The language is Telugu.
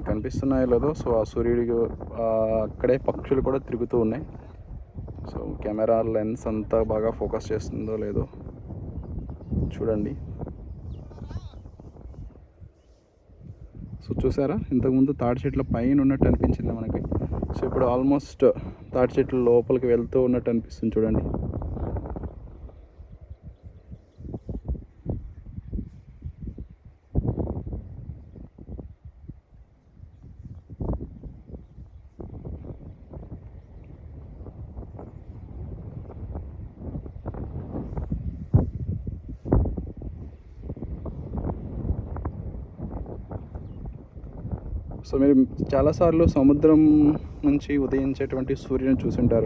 కనిపిస్తున్నాయో లేదో సో ఆ సూర్యుడికి అక్కడే పక్షులు కూడా తిరుగుతూ ఉన్నాయి. సో కెమెరా లెన్స్ అంతా బాగా ఫోకస్ చేస్తుందో లేదో చూడండి. సో చూసారా ఇంతకుముందు తాటి చెట్ల పైన ఉన్నట్టు అనిపించింది మనకి. సో ఇప్పుడు ఆల్మోస్ట్ తాటి చెట్ల లోపలికి వెళ్తూ ఉన్నట్టు అనిపిస్తుంది చూడండి. సో మీరు చాలాసార్లు సముద్రం నుంచి ఉదయించేటువంటి సూర్యుని చూసుంటారు.